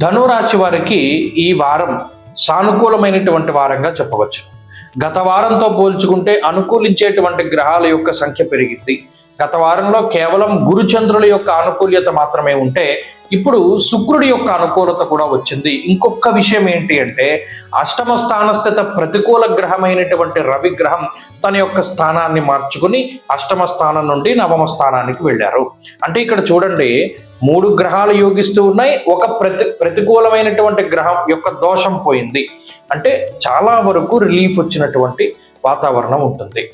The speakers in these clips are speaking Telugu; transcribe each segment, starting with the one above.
ధనురాశి వారికి ఈ వారం సానుకూలమైనటువంటి వారంగా చెప్పవచ్చు. గత వారంతో పోల్చుకుంటే అనుకూలించేటువంటి గ్రహాల యొక్క సంఖ్య పెరిగింది. గత వారంలో కేవలం గురుచంద్రుల యొక్క అనుకూల్యత మాత్రమే ఉంటే ఇప్పుడు శుక్రుడి యొక్క అనుకూలత కూడా వచ్చింది. ఇంకొక విషయం ఏంటి అంటే అష్టమ స్థానస్థిత ప్రతికూల గ్రహమైనటువంటి రవి గ్రహం తన యొక్క స్థానాన్ని మార్చుకుని అష్టమ స్థానం నుండి నవమ స్థానానికి వెళ్ళారు. అంటే ఇక్కడ చూడండి మూడు గ్రహాలు యోగిస్తూ ఉన్నాయి. ఒక ప్రతి ప్రతికూలమైనటువంటి గ్రహం యొక్క దోషం పోయింది. అంటే చాలా వరకు రిలీఫ్ వచ్చినటువంటి వాతావరణం ఉంటుంది.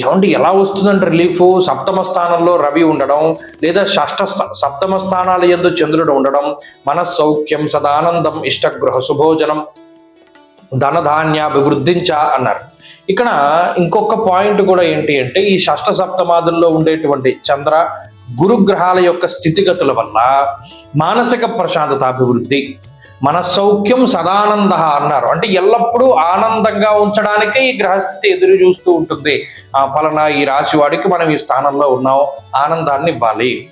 ఏమండి ఎలా వస్తుందండి రిలీఫ్ సప్తమ స్థానంలో రవి ఉండడం లేదా షష్ఠ సప్తమ స్థానాల ఎందు చంద్రుడు ఉండడం మన సౌఖ్యం సదానందం ఇష్టగృహ శుభోజనం ధనధాన్యాభివృద్ధించ అన్నారు. ఇక్కడ ఇంకొక పాయింట్ కూడా ఏంటి అంటే ఈ షష్ట సప్తమాదుల్లో ఉండేటువంటి చంద్ర గురుగ్రహాల యొక్క స్థితిగతుల వల్ల మానసిక ప్రశాంతత అభివృద్ధి మన సౌఖ్యం సదానంద అన్నారు. అంటే ఎల్లప్పుడూ ఆనందంగా ఉంచడానికే ఈ గ్రహస్థితి ఎదురు చూస్తూ ఉంటుంది. ఆ ఫలన ఈ రాశి వాడికి మనం ఈ స్థానంలో ఉన్నాం ఆనందాన్ని ఇవ్వాలి.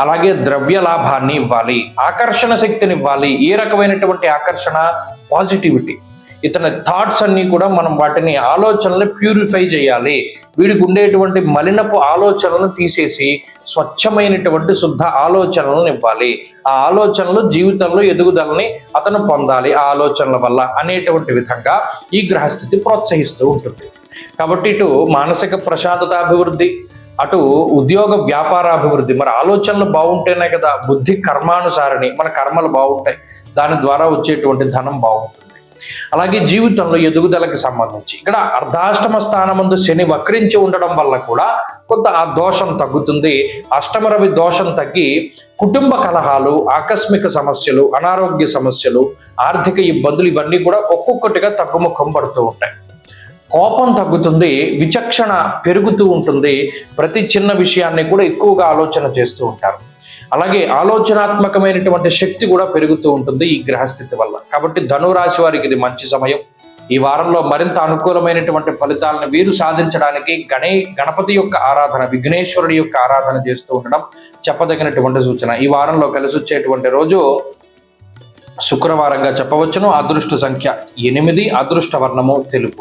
అలాగే ద్రవ్య లాభాన్ని ఇవ్వాలి. ఆకర్షణ శక్తిని ఇవ్వాలి. ఏ రకమైనటువంటి ఆకర్షణ? పాజిటివిటీ. ఇతని థాట్స్ అన్నీ కూడా మనం వాటిని ఆలోచనలు ప్యూరిఫై చేయాలి. వీడికి ఉండేటువంటి మలినపు ఆలోచనలను తీసేసి స్వచ్ఛమైనటువంటి శుద్ధ ఆలోచనలను ఇవ్వాలి. ఆ ఆలోచనలు జీవితంలో ఎదుగుదలని అతను పొందాలి ఆ ఆలోచనల వల్ల అనేటువంటి విధంగా ఈ గ్రహస్థితి ప్రోత్సహిస్తూ ఉంటుంది. కాబట్టి ఇటు మానసిక ప్రశాంతత అభివృద్ధి అటు ఉద్యోగ వ్యాపార అభివృద్ధి మరి ఆలోచనలు బాగుంటేనే కదా బుద్ధి కర్మానుసారిని మన కర్మలు బాగుంటాయి. దాని ద్వారా వచ్చేటువంటి ధనం బాగుంటుంది. అలాగే జీవితంలో ఎదుగుదలకు సంబంధించి. ఇక్కడ అర్ధాష్టమ స్థానమందు శని వక్రించి ఉండడం వల్ల కూడా కొంత ఆ దోషం తగ్గుతుంది. అష్టమ రవి దోషం తగ్గి కుటుంబ కలహాలు ఆకస్మిక సమస్యలు అనారోగ్య సమస్యలు ఆర్థిక ఇబ్బందులు ఇవన్నీ కూడా ఒక్కొక్కటిగా తగ్గుముఖం పడుతూ ఉంటాయి. కోపం తగ్గుతుంది విచక్షణ పెరుగుతూ ఉంటుంది. ప్రతి చిన్న విషయాన్ని కూడా ఎక్కువగా ఆలోచన చేస్తూ ఉంటారు. అలాగే ఆలోచనాత్మకమైనటువంటి శక్తి కూడా పెరుగుతూ ఉంటుంది ఈ గ్రహస్థితి వల్ల. కాబట్టి ధనురాశి వారికి ఇది మంచి సమయం. ఈ వారంలో మరింత అనుకూలమైనటువంటి ఫలితాలను వీరు సాధించడానికి గణే గణపతి యొక్క ఆరాధన విఘ్నేశ్వరుడి యొక్క ఆరాధన చేస్తూ ఉండడం చెప్పదగినటువంటి సూచన. ఈ వారంలో కలిసి వచ్చేటువంటి రోజు శుక్రవారంగా చెప్పవచ్చును. అదృష్ట సంఖ్య ఎనిమిది అదృష్ట వర్ణము తెలుపు.